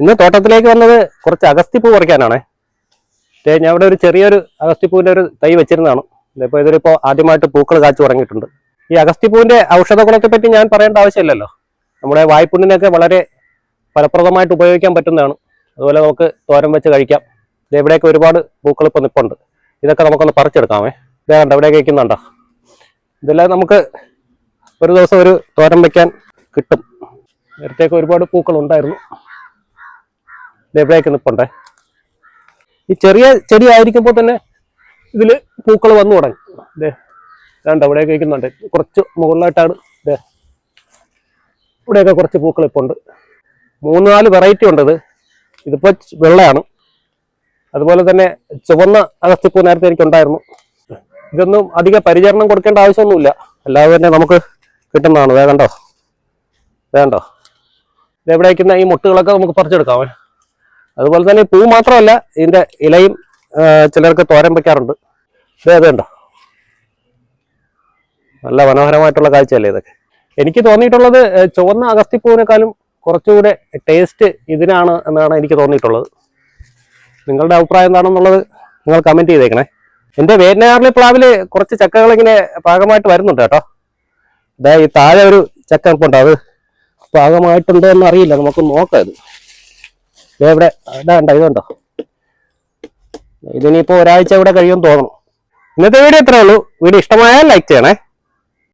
ഇന്ന് തോട്ടത്തിലേക്ക് വന്നത് കുറച്ച് അഗസ്തിപ്പൂ പറിക്കാനാണ്. ഞാൻ ഇവിടെ ഒരു ചെറിയൊരു അഗസ്തിപ്പൂവിന്റെ ഒരു തൈ വെച്ചിരുന്നതാണ്. ഇതിപ്പോൾ ഇതിലിപ്പോ ആദ്യമായിട്ട് പൂക്കൾ കാച്ചു തുടങ്ങിയിട്ടുണ്ട്. ഈ അഗസ്തിപ്പൂവിന്റെ ഔഷധ ഗുണത്തെ പറ്റി ഞാൻ പറയേണ്ട ആവശ്യമില്ലല്ലോ. നമ്മുടെ വായ്പുണ്ണിനൊക്കെ വളരെ ഫലപ്രദമായിട്ട് ഉപയോഗിക്കാൻ പറ്റുന്നതാണ്. അതുപോലെ നമുക്ക് തോരൻ വെച്ച് കഴിക്കാം. ദേ ഇവിടേക്ക് ഒരുപാട് പൂക്കൾ ഇപ്പൊ നിപ്പുണ്ട്. ഇതൊക്കെ നമുക്കൊന്ന് പറിച്ചെടുക്കാമേ. ഇതേ കണ്ട ഇവിടെയൊക്കെ വയ്ക്കുന്നുണ്ടോ ഇതെല്ലാം നമുക്ക് ഒരു ദിവസം ഒരു തോരൻ വെക്കാൻ കിട്ടും. നേരത്തേക്ക് ഒരുപാട് പൂക്കൾ ഉണ്ടായിരുന്നു. ഇവിടെയൊക്കെ നിപ്പുണ്ടേ ഈ ചെറിയ ചെടി ആയിരിക്കുമ്പോൾ തന്നെ ഇതിൽ പൂക്കൾ വന്നു തുടങ്ങി. ഇതേ രണ്ട് അവിടെ കഴിക്കുന്നുണ്ട് കുറച്ച് മുകളിലായിട്ടാണ് ഇതേ ഇവിടെയൊക്കെ കുറച്ച് പൂക്കൾ ഇപ്പോൾ ഉണ്ട് മൂന്ന് നാല് വെറൈറ്റി ഉണ്ട് ഇത്. ഇതിപ്പോൾ വെള്ളയാണ്. അതുപോലെ തന്നെ ചുവന്ന അഗസ്തിപ്പൂ നേരത്തെ എനിക്കുണ്ടായിരുന്നു. ഇതൊന്നും അധിക പരിചരണം കൊടുക്കേണ്ട ആവശ്യമൊന്നുമില്ല. അല്ലാതെ തന്നെ നമുക്ക് കിട്ടുന്നതാണ്. വേണ്ടോ വേണ്ടോ ഇതെവിടെ വയ്ക്കുന്ന ഈ മുട്ടുകളൊക്കെ നമുക്ക് പറിച്ചെടുക്കാം. അതുപോലെ തന്നെ പൂ മാത്രമല്ല ഇതിന്റെ ഇലയും ചിലർക്ക് തോരൻ വെക്കാറുണ്ട്. ഇതേ അത് കണ്ടോ? നല്ല മനോഹരമായിട്ടുള്ള കാഴ്ചയല്ലേ ഇതൊക്കെ? എനിക്ക് തോന്നിയിട്ടുള്ളത് ചുവന്ന അഗസ്തിപ്പൂവിനേക്കാളും കുറച്ചുകൂടെ ടേസ്റ്റ് ഇതിനാണ് എന്നാണ് എനിക്ക് തോന്നിയിട്ടുള്ളത്. നിങ്ങളുടെ അഭിപ്രായം എന്താണെന്നുള്ളത് നിങ്ങൾ കമന്റ് ചെയ്തേക്കണേ. എന്റെ വേനയാറിലെ പ്ലാവിൽ കുറച്ച് ചക്കകൾ ഇങ്ങനെ പാകമായിട്ട് വരുന്നുണ്ട് കേട്ടോ. ഇതാ ഈ താഴെ ഒരു ചക്ക ഉണ്ട് അത് പാകമായിട്ടുണ്ടോ എന്ന് അറിയില്ല. നമുക്ക് നോക്കാം ഇത്. ദേ ഇവിടെ ഇതാണ്ടോ ഇതുണ്ടോ ഇതിനിപ്പോ ഒരാഴ്ച ഇവിടെ കഴിയുമെന്ന് തോന്നണം ഇന്നത്തെ വീഡിയോ ഇത്രേ ഉള്ളൂ. വീഡിയോ ഇഷ്ടമായാൽ ലൈക്ക് ചെയ്യണേ.